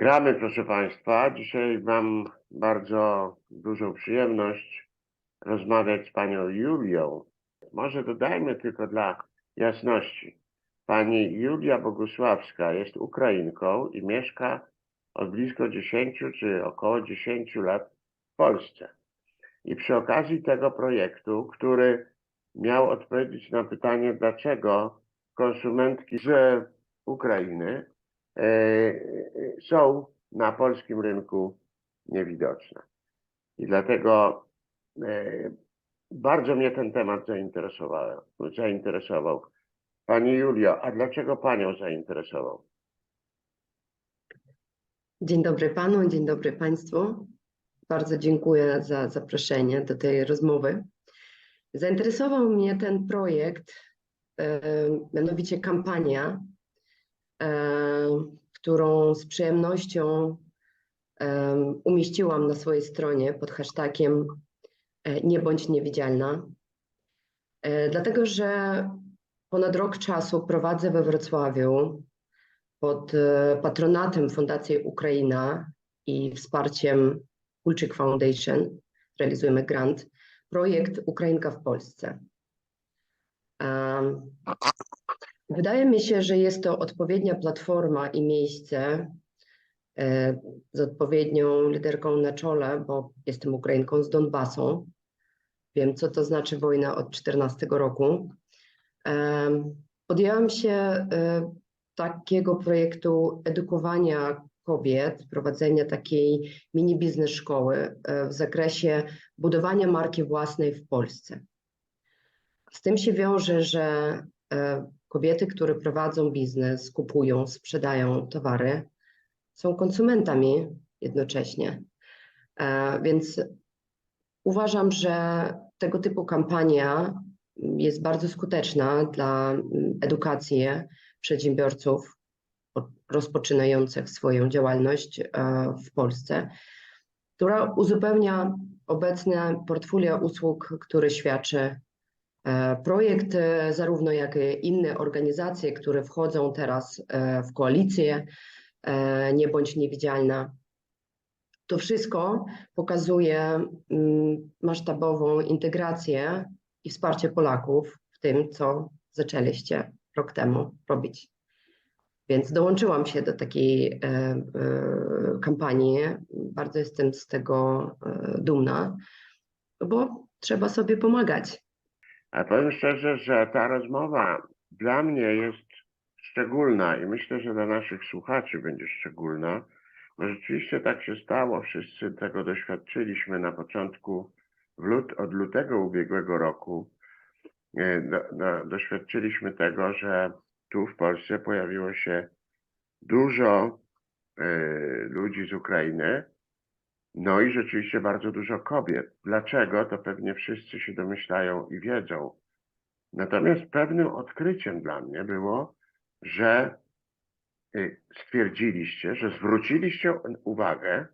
Gramy, proszę Państwa. Dzisiaj mam bardzo dużą przyjemność rozmawiać z Panią Julią. Może dodajmy tylko dla jasności. Pani Julia Bogusławska jest Ukrainką i mieszka od blisko 10 czy około 10 lat w Polsce. I przy okazji tego projektu, który miał odpowiedzieć na pytanie, dlaczego konsumentki z Ukrainy są na polskim rynku niewidoczne. I dlatego e, bardzo mnie ten temat zainteresował. zainteresował. Pani Julio, a dlaczego Panią zainteresował? Dzień dobry panu, dzień dobry państwu. Bardzo dziękuję za zaproszenie do tej rozmowy. Zainteresował mnie ten projekt, e, mianowicie kampania, e, którą z przyjemnością e, umieściłam na swojej stronie pod hashtagiem e, Nie bądź niewidzialna. E, Dlatego, że ponad rok czasu prowadzę we Wrocławiu pod e, patronatem Fundacji Ukraina i wsparciem Kulczyk Foundation realizujemy grant, projekt Ukrainka w Polsce. Wydaje mi się, że jest to odpowiednia platforma i miejsce e, z odpowiednią liderką na czole, bo jestem Ukrainką z Donbasu. Wiem, co to znaczy wojna od 14 roku. Em, Podjęłam się e, takiego projektu edukowania kobiet, prowadzenia takiej mini biznes szkoły e, w zakresie budowania marki własnej w Polsce. Z tym się wiąże, że e, kobiety, które prowadzą biznes, kupują, sprzedają towary, są konsumentami jednocześnie. E, Więc uważam, że tego typu kampania jest bardzo skuteczna dla mm, edukacji przedsiębiorców rozpoczynających swoją działalność e, w Polsce, która uzupełnia obecne portfolio usług, które świadczy E, projekt, e, zarówno jak i inne organizacje, które wchodzą teraz e, w koalicję Nie bądź niewidzialna, to wszystko pokazuje mm, masztabową integrację i wsparcie Polaków w tym, co zaczęliście rok temu robić. Więc dołączyłam się do takiej kampanii. Bardzo jestem z tego dumna, bo trzeba sobie pomagać a powiem szczerze, że ta rozmowa dla mnie jest szczególna i myślę, że dla naszych słuchaczy będzie szczególna, bo rzeczywiście tak się stało. Wszyscy tego doświadczyliśmy na początku, lut, od lutego ubiegłego roku. e, Do, do, doświadczyliśmy tego, że tu w Polsce pojawiło się dużo e, ludzi z Ukrainy, no i rzeczywiście bardzo dużo kobiet. Dlaczego? To pewnie wszyscy się domyślają i wiedzą. Natomiast pewnym odkryciem dla mnie było, że y, stwierdziliście, że zwróciliście uwagę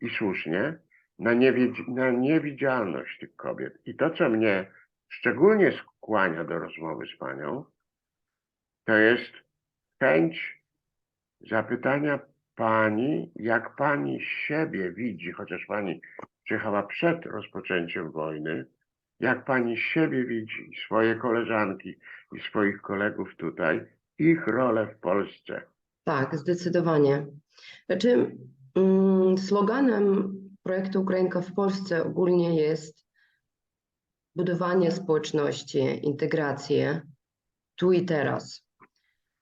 i słusznie na, na niewidzialność tych kobiet. I to, co mnie szczególnie skłania do rozmowy z panią, to jest chęć zapytania pani, jak pani siebie widzi, chociaż pani przyjechała przed rozpoczęciem wojny, jak pani siebie widzi, swoje koleżanki i swoich kolegów tutaj, ich rolę w Polsce. Tak, zdecydowanie. Znaczy, mm, sloganem projektu Ukrainka w Polsce ogólnie jest budowanie społeczności, integrację tu i teraz.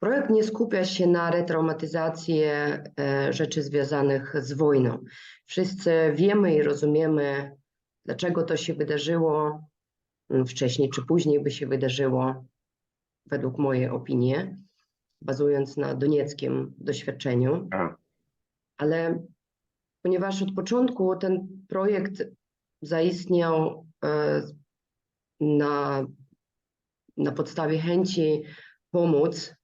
Projekt nie skupia się na retraumatyzacji e, rzeczy związanych z wojną. Wszyscy wiemy i rozumiemy, dlaczego to się wydarzyło, mm, wcześniej czy później by się wydarzyło, według mojej opinii, bazując na donieckim doświadczeniu. Ale ponieważ od początku ten projekt zaistniał e, na, na podstawie chęci pomóc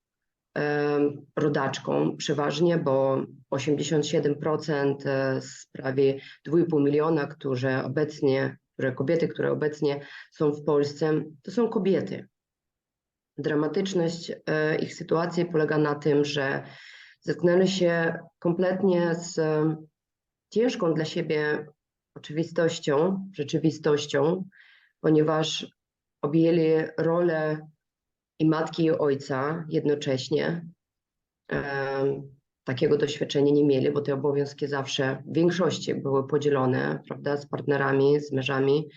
e, rodaczkom przeważnie, bo 87% z prawie 2,5 miliona, które obecnie, które kobiety, które obecnie są w Polsce, to są kobiety. Dramatyczność e, ich sytuacji polega na tym, że zetknęli się kompletnie z e, ciężką dla siebie oczywistością, rzeczywistością, ponieważ objęli rolę i matki, i ojca jednocześnie. Takiego doświadczenia nie mieli, bo te obowiązki zawsze w większości były podzielone, prawda, z partnerami, z mężami.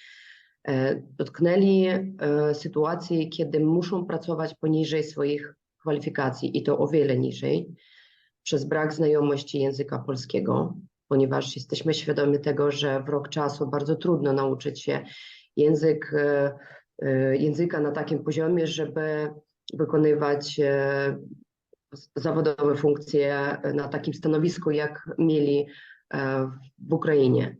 E, Dotknęli e, sytuacji, kiedy muszą pracować poniżej swoich kwalifikacji i to o wiele niżej, przez brak znajomości języka polskiego, ponieważ jesteśmy świadomi tego, że w rok czasu bardzo trudno nauczyć się język, e, języka na takim poziomie, żeby wykonywać e, zawodowe funkcje na takim stanowisku, jak mieli e, w Ukrainie.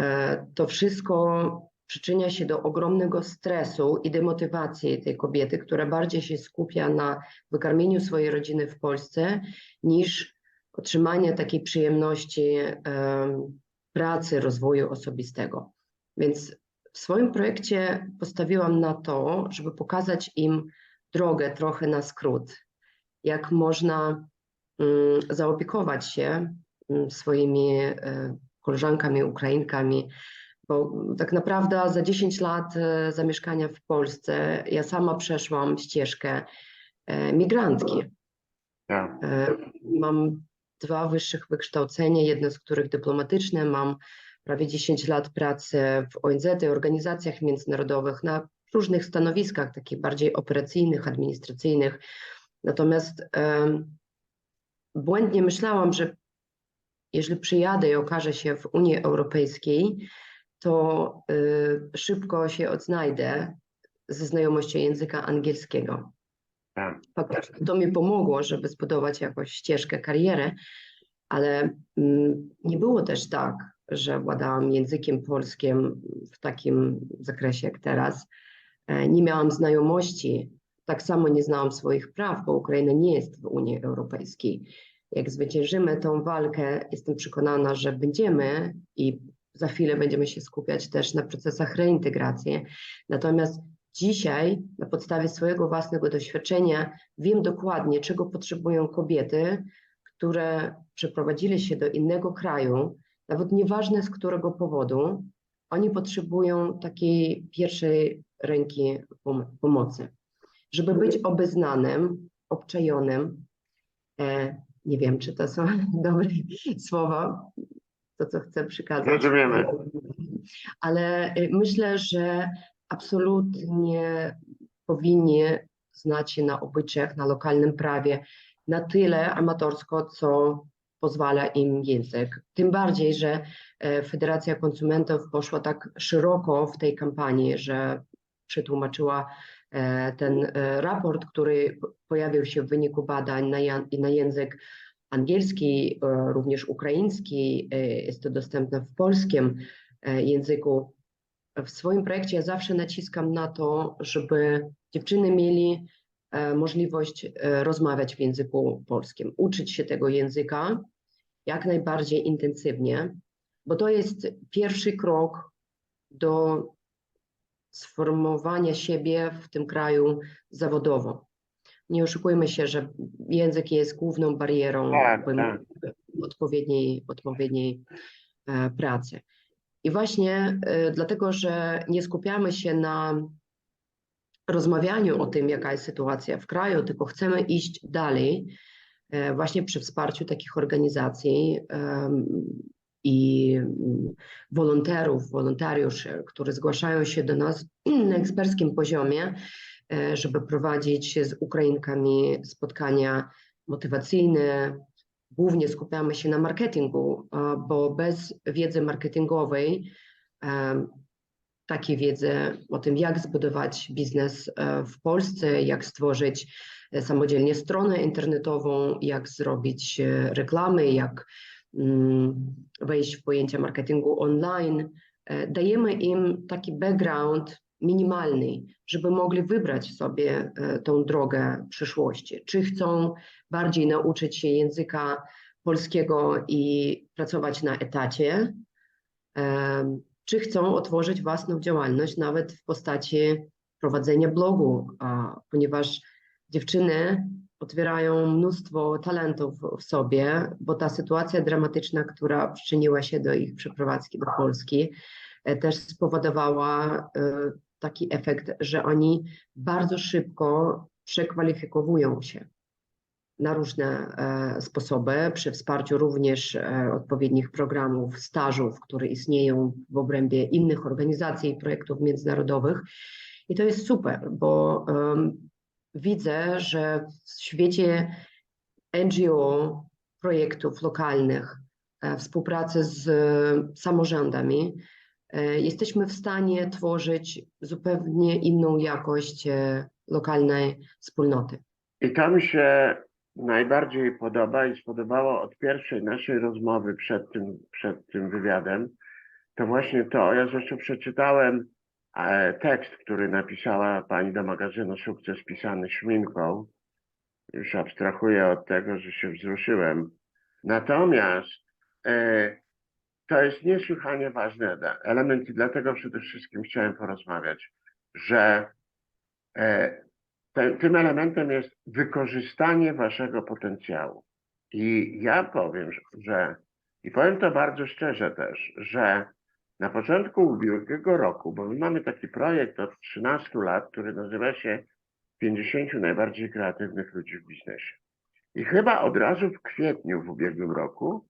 E, To wszystko przyczynia się do ogromnego stresu i demotywacji tej kobiety, która bardziej się skupia na wykarmieniu swojej rodziny w Polsce niż otrzymanie takiej przyjemności em, pracy, rozwoju osobistego. Więc w swoim projekcie postawiłam na to, żeby pokazać im drogę trochę na skrót, jak można mm, zaopiekować się mm, swoimi e, koleżankami, Ukrainkami, bo tak naprawdę za 10 lat e, zamieszkania w Polsce ja sama przeszłam ścieżkę e, migrantki. Tak. Mam dwa wyższych wykształcenia, jedno z których dyplomatyczne. Mam prawie 10 lat pracy w ONZ i organizacjach międzynarodowych na różnych stanowiskach, takich bardziej operacyjnych, administracyjnych. Natomiast błędnie myślałam, że jeżeli przyjadę i okażę się w Unii Europejskiej, to y, szybko się odnajdę ze znajomością języka angielskiego faktycznie to mi pomogło, żeby zbudować jakąś ścieżkę kariery, ale mm, nie było też tak, że władałam językiem polskim w takim zakresie jak teraz. E, Nie miałam znajomości, tak samo nie znałam swoich praw, bo Ukraina nie jest w Unii Europejskiej. Jak zwyciężymy tą walkę, jestem przekonana, że będziemy i za chwilę będziemy się skupiać też na procesach reintegracji. Natomiast Dzisiaj, na podstawie swojego własnego doświadczenia, wiem dokładnie, czego potrzebują kobiety, które przeprowadzili się do innego kraju, nawet nieważne z którego powodu, oni potrzebują takiej pierwszej ręki pom- pomocy. Żeby być obeznanym, obczajonym, e, nie wiem, czy to są dobre słowa, to co chcę przekazać. Rozumiemy. Ale y, myślę, że absolutnie powinni znać się na obyczajach, na lokalnym prawie na tyle amatorsko, co pozwala im język. Tym bardziej, że e, Federacja Konsumentów poszła tak szeroko w tej kampanii, że przetłumaczyła e, ten e, raport, który pojawił się w wyniku badań na, język angielski, również ukraiński. Jest to dostępne w polskim języku. W swoim projekcie ja zawsze naciskam na to, żeby dziewczyny mieli możliwość e, rozmawiać w języku polskim, uczyć się tego języka jak najbardziej intensywnie, bo to jest pierwszy krok do sformowania siebie w tym kraju zawodowo. Nie oszukujmy się, że język jest główną barierą Tak, tak. odpowiedniej, odpowiedniej e, pracy. I właśnie e, dlatego, że nie skupiamy się na rozmawianiu o tym, jaka jest sytuacja w kraju, tylko chcemy iść dalej, e, właśnie przy wsparciu takich organizacji i wolonterów, wolontariuszy, którzy zgłaszają się do nas na eksperckim poziomie, e, żeby prowadzić z Ukrainkami spotkania motywacyjne. Głównie skupiamy się na marketingu, a, bo bez wiedzy marketingowej, em, takiej wiedzy o tym, jak zbudować biznes e, w Polsce, jak stworzyć e, samodzielnie stronę internetową, jak zrobić e, reklamy, jak mm, wejść w pojęcia marketingu online. Dajemy im taki background minimalny, żeby mogli wybrać sobie tą drogę przyszłości. Czy chcą bardziej nauczyć się języka polskiego i pracować na etacie, czy chcą otworzyć własną działalność, nawet w postaci prowadzenia blogu, ponieważ dziewczyny otwierają mnóstwo talentów w sobie, bo ta sytuacja dramatyczna, która przyczyniła się do ich przeprowadzki do Polski, e, też spowodowała e, taki efekt, że oni bardzo szybko przekwalifikowują się na różne e, sposoby, przy wsparciu również e, odpowiednich programów, stażów, które istnieją w obrębie innych organizacji i projektów międzynarodowych. I to jest super, bo em, widzę, że w świecie NGO, projektów lokalnych, e, współpracy z samorządami, jesteśmy w stanie tworzyć zupełnie inną jakość lokalnej wspólnoty. I to mi się najbardziej podoba i spodobało od pierwszej naszej rozmowy przed tym, przed tym wywiadem. To właśnie to. Ja zresztą przeczytałem e, tekst, który napisała pani do magazynu Sukces pisany szminką. Już abstrahuję od tego, że się wzruszyłem. Natomiast e, to jest niesłychanie ważny ele- element i dlatego przede wszystkim chciałem porozmawiać, że e, tym elementem jest wykorzystanie waszego potencjału. I ja powiem, że- i powiem to bardzo szczerze też, że na początku ubiegłego roku, bo my mamy taki projekt od 13 lat, który nazywa się 50 najbardziej kreatywnych ludzi w biznesie. I chyba od razu w kwietniu w ubiegłym roku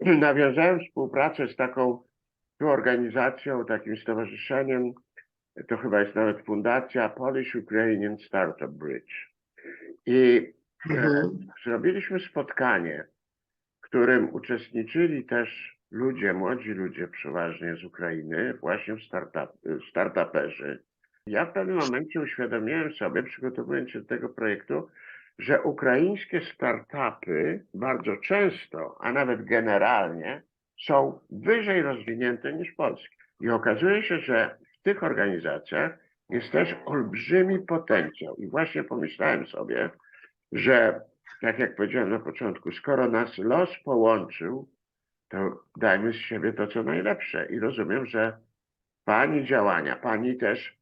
nawiązałem współpracę z taką organizacją, takim stowarzyszeniem, to chyba jest nawet fundacja Polish Ukrainian Startup Bridge. I e, Mhm. zrobiliśmy spotkanie, w którym uczestniczyli też ludzie, młodzi ludzie przeważnie z Ukrainy, właśnie startup, startuperzy. Ja w pewnym momencie uświadomiłem sobie, przygotowując się do tego projektu, że ukraińskie startupy bardzo często, a nawet generalnie, są wyżej rozwinięte niż polskie. I okazuje się, że w tych organizacjach jest też olbrzymi potencjał. I właśnie pomyślałem sobie, że tak jak powiedziałem na początku, skoro nas los połączył, to dajmy z siebie to, co najlepsze. I rozumiem, że Pani działania, Pani też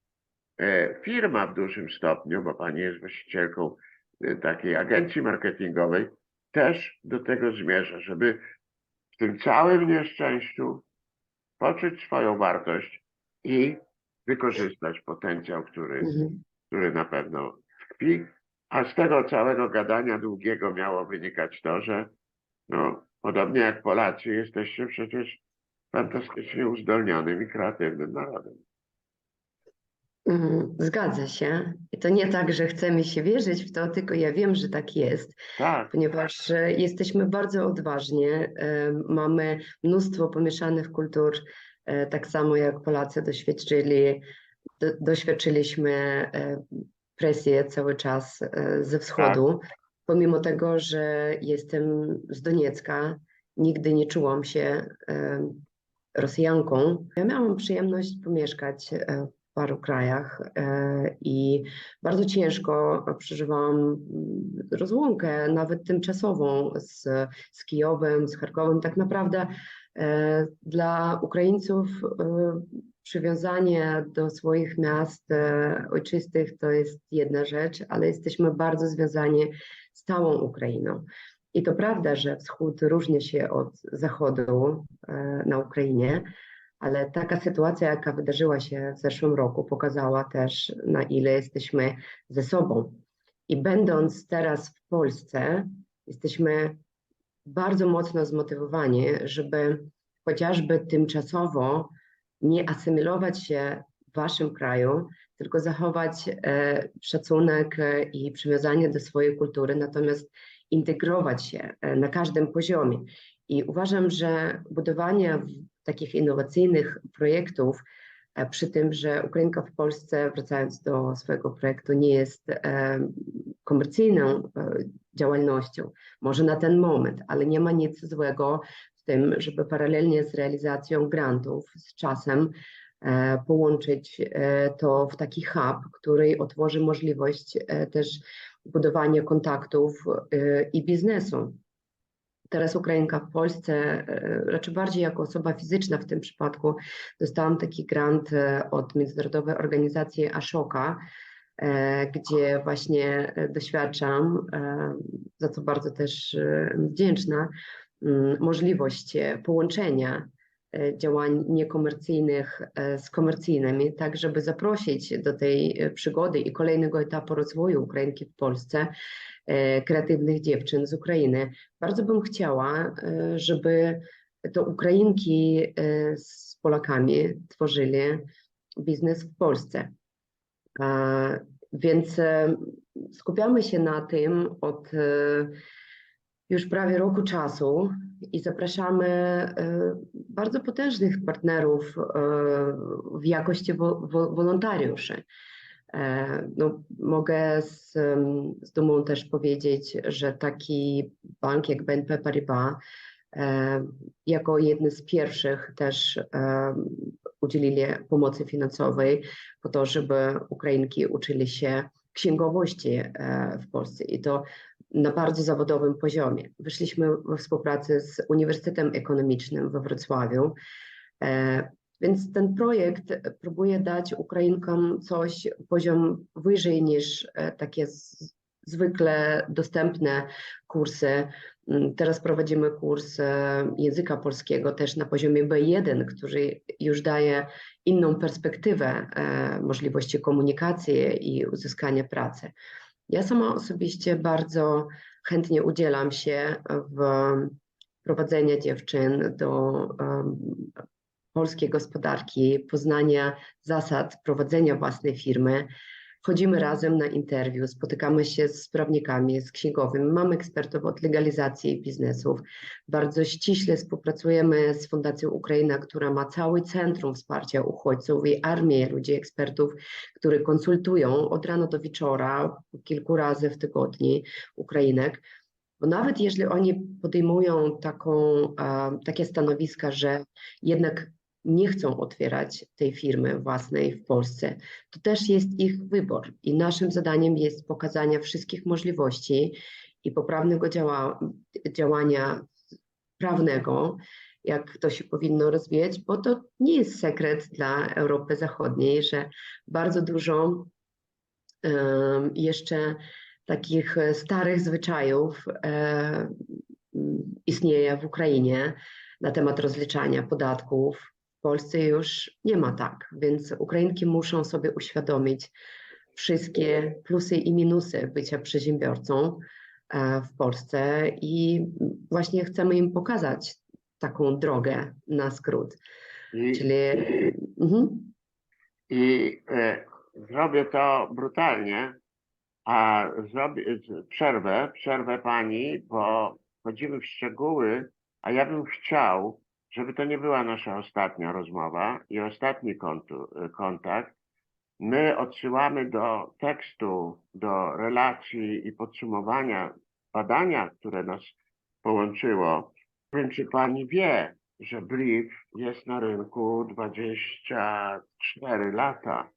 e, firma w dużym stopniu, bo Pani jest właścicielką e, takiej agencji marketingowej, też do tego zmierza, żeby w tym całym nieszczęściu poczuć swoją wartość i wykorzystać potencjał, który, Mhm. który na pewno tkwi. A z tego całego gadania długiego miało wynikać to, że no, podobnie jak Polacy, jesteście przecież fantastycznie uzdolnionym i kreatywnym narodem. Mm, Zgadza się. I to nie tak, że chcemy się wierzyć w to, tylko ja wiem, że tak jest, Tak, ponieważ e, jesteśmy bardzo odważni, e, mamy mnóstwo pomieszanych kultur, tak samo jak Polacy doświadczyli, do, doświadczyliśmy e, presję cały czas e, ze wschodu. Pomimo tego, że jestem z Doniecka, nigdy nie czułam się e, Rosjanką. Ja miałam przyjemność pomieszkać e, w paru krajach e, i bardzo ciężko przeżywałam mm, rozłąkę, nawet tymczasową z, z Kijowem, z Charkowem. Tak naprawdę e, dla Ukraińców e, przywiązanie do swoich miast e, ojczystych to jest jedna rzecz, ale jesteśmy bardzo związani z całą Ukrainą. I to prawda, że wschód różni się od zachodu e, na Ukrainie, ale taka sytuacja, jaka wydarzyła się w zeszłym roku, pokazała też, na ile jesteśmy ze sobą. I będąc teraz w Polsce, jesteśmy bardzo mocno zmotywowani, żeby chociażby tymczasowo nie asymilować się w waszym kraju, tylko zachować e, szacunek e, i przywiązanie do swojej kultury, natomiast integrować się e, na każdym poziomie. I uważam, że budowanie takich innowacyjnych projektów, przy tym, że Ukrainka w Polsce, wracając do swojego projektu, nie jest komercyjną działalnością, może na ten moment, ale nie ma nic złego w tym, żeby paralelnie z realizacją grantów, z czasem e, połączyć e, to w taki hub, który otworzy możliwość e, też budowania kontaktów i biznesu. Teraz Ukrainka w Polsce, raczej bardziej jako osoba fizyczna w tym przypadku, dostałam taki grant od międzynarodowej organizacji Ashoka, gdzie właśnie e, doświadczam, e, za co bardzo też e, wdzięczna, mm, możliwość e, połączenia e, działań niekomercyjnych e, z komercyjnymi, tak żeby zaprosić do tej e, przygody i kolejnego etapu rozwoju Ukrainki w Polsce e, kreatywnych dziewczyn z Ukrainy. Bardzo bym chciała, e, żeby to Ukrainki e, z Polakami tworzyli biznes w Polsce. E, Więc e, skupiamy się na tym od e, już prawie roku czasu i zapraszamy bardzo potężnych partnerów w jakości wo- wo- wolontariuszy. No, mogę z, z dumą też powiedzieć, że taki bank jak BNP Paribas jako jedny z pierwszych też udzielili pomocy finansowej po to, żeby Ukrainki uczyli się księgowości e, w Polsce i to na bardzo zawodowym poziomie. Wyszliśmy we współpracy z Uniwersytetem Ekonomicznym we Wrocławiu, e, więc ten projekt próbuje dać Ukrainkom coś poziom wyżej niż e, takie zwykle dostępne kursy. Mm, Teraz prowadzimy kurs e, języka polskiego też na poziomie B1, który już daje inną perspektywę e, możliwości komunikacji i uzyskania pracy. Ja sama osobiście bardzo chętnie udzielam się w prowadzeniu dziewczyn do em, polskiej gospodarki, poznania zasad prowadzenia własnej firmy. Chodzimy razem na interwiu, spotykamy się z prawnikami, z księgowymi, mamy ekspertów od legalizacji biznesów. Bardzo ściśle współpracujemy z Fundacją Ukraina, która ma cały centrum wsparcia uchodźców i armię ludzi, ekspertów, którzy konsultują od rana do wieczora, kilku razy w tygodniu Ukrainek. Bo nawet jeśli oni podejmują taką, takie stanowiska, że jednak nie chcą otwierać tej firmy własnej w Polsce, to też jest ich wybór. I naszym zadaniem jest pokazanie wszystkich możliwości i poprawnego działa, działania prawnego, jak to się powinno rozwijać, bo to nie jest sekret dla Europy Zachodniej, że bardzo dużo jeszcze takich starych zwyczajów istnieje w Ukrainie na temat rozliczania podatków. W Polsce już nie ma tak, więc Ukrainki muszą sobie uświadomić wszystkie plusy i minusy bycia przedsiębiorcą e, w Polsce i właśnie chcemy im pokazać taką drogę na skrót. I, Czyli mhm. i e, zrobię to brutalnie, a zrobię przerwę, przerwę pani, bo wchodzimy w szczegóły, a ja bym chciał, żeby to nie była nasza ostatnia rozmowa i ostatni kontu, kontakt. My odsyłamy do tekstu, do relacji i podsumowania badania, które nas połączyło. Nie wiem, czy pani wie, że Brief jest na rynku 24 lata.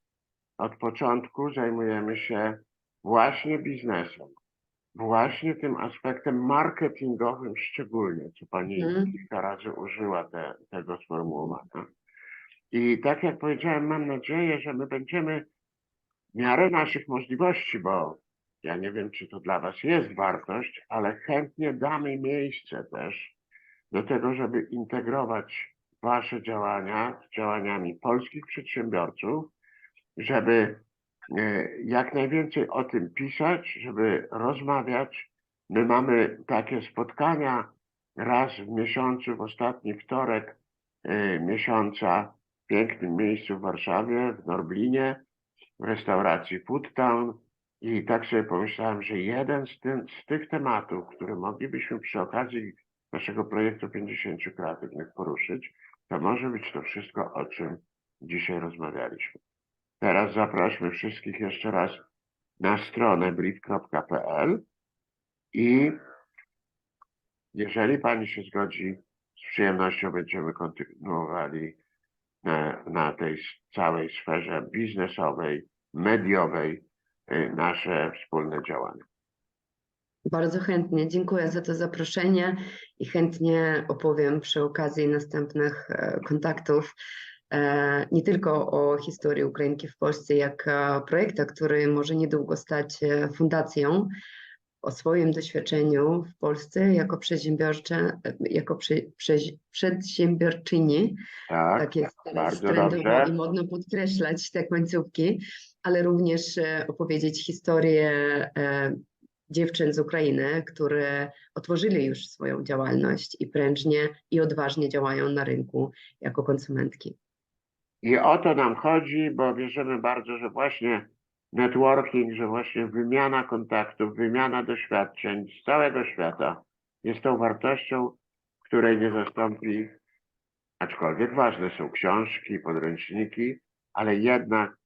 Od początku zajmujemy się właśnie biznesem, właśnie tym aspektem marketingowym szczególnie, co pani Mhm. kilka razy użyła te, tego sformułowania. I tak jak powiedziałem, mam nadzieję, że my będziemy w miarę naszych możliwości, bo ja nie wiem, czy to dla Was jest wartość, ale chętnie damy miejsce też do tego, żeby integrować Wasze działania z działaniami polskich przedsiębiorców, żeby jak najwięcej o tym pisać, żeby rozmawiać. My mamy takie spotkania raz w miesiącu, w ostatni wtorek e, miesiąca w pięknym miejscu w Warszawie, w Norblinie, w restauracji Food Town. I tak sobie pomyślałem, że jeden z, tym, z tych tematów, które moglibyśmy przy okazji naszego projektu 50 kreatywnych poruszyć, to może być to wszystko, o czym dzisiaj rozmawialiśmy. Teraz zapraszamy wszystkich jeszcze raz na stronę brief.pl i jeżeli Pani się zgodzi, z przyjemnością będziemy kontynuowali na, na tej całej sferze biznesowej, mediowej y, nasze wspólne działania. Bardzo chętnie. Dziękuję za to zaproszenie i chętnie opowiem przy okazji następnych e, kontaktów nie tylko o historii Ukrainki w Polsce, jak e, projekta, który może niedługo stać e, fundacją, o swoim doświadczeniu w Polsce jako przedsiębiorcze, e, jako prze, prze, przedsiębiorczyni. Tak, Tak jest teraz bardzo trendowo dobrze. i modno podkreślać te końcówki, ale również e, opowiedzieć historię e, dziewczyn z Ukrainy, które otworzyli już swoją działalność i prężnie i odważnie działają na rynku jako konsumentki. I o to nam chodzi, bo wierzymy bardzo, że właśnie networking, że właśnie wymiana kontaktów, wymiana doświadczeń z całego świata jest tą wartością, której nie zastąpi, aczkolwiek ważne są książki, podręczniki, ale jednak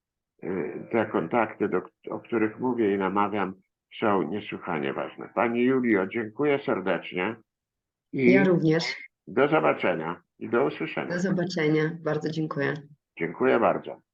y, te kontakty, do, o których mówię i namawiam, są niesłychanie ważne. Pani Julio, dziękuję serdecznie i Ja również. do zobaczenia i do usłyszenia. Do zobaczenia. Bardzo dziękuję. Dziękuję bardzo.